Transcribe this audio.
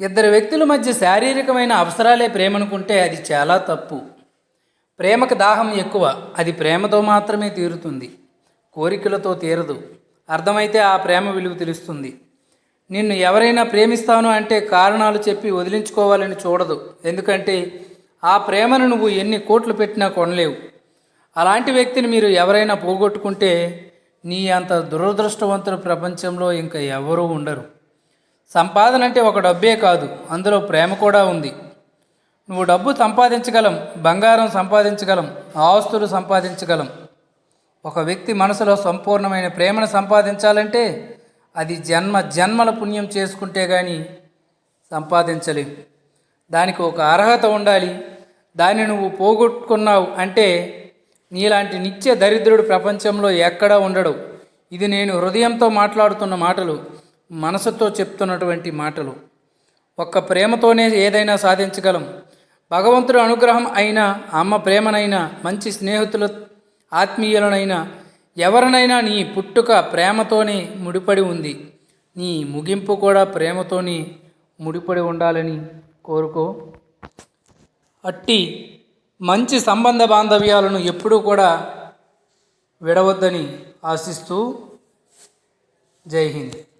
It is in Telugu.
ఇద్దరు వ్యక్తుల మధ్య శారీరకమైన అవసరాలే ప్రేమనుకుంటే అది చాలా తప్పు. ప్రేమకు దాహం ఎక్కువ అది ప్రేమతో మాత్రమే తీరుతుంది. కోరికలతో తీరదు. అర్థమైతే ఆ ప్రేమ విలువ తెలుస్తుంది. నిన్ను ఎవరైనా ప్రేమిస్తాను అంటే కారణాలు చెప్పి వదిలించుకోవాలని చూడదు. ఎందుకంటే ఆ ప్రేమను నువ్వు ఎన్ని కోట్లు పెట్టినా కొనలేవు. అలాంటి వ్యక్తిని మీరు ఎవరైనా పోగొట్టుకుంటే నీ అంత దురదృష్టవంతుల ప్రపంచంలో ఇంకా ఎవరూ ఉండరు. సంపాదన అంటే ఒక డబ్బే కాదు అందులో ప్రేమ కూడా ఉంది. నువ్వు డబ్బు సంపాదించగలం బంగారం సంపాదించగలం ఆస్తులు సంపాదించగలం. ఒక వ్యక్తి మనసులో సంపూర్ణమైన ప్రేమను సంపాదించాలంటే అది జన్మ జన్మల పుణ్యం చేసుకుంటే కానీ సంపాదించలేం. దానికి ఒక అర్హత ఉండాలి. దాన్ని నువ్వు పోగొట్టుకున్నావు అంటే నీలాంటి నిత్య దరిద్రుడు ప్రపంచంలో ఎక్కడా ఉండడు. ఇది నేను హృదయంతో మాట్లాడుతున్న మాటలు. మనసుతో చెప్తున్నటువంటి మాటలు. ఒక్క ప్రేమతోనే ఏదైనా సాధించగలం. భగవంతుడు అనుగ్రహం అయినా అమ్మ ప్రేమనైనా మంచి స్నేహితుల ఆత్మీయులనైనా ఎవరినైనా నీ పుట్టుక ప్రేమతోనే ముడిపడి ఉంది. నీ ముగింపు కూడా ప్రేమతోనే ముడిపడి ఉండాలని కోరుకో. అట్టి మంచి సంబంధ బాంధవ్యాలను ఎప్పుడూ కూడా విడవద్దని ఆశిస్తూ జై హింద్.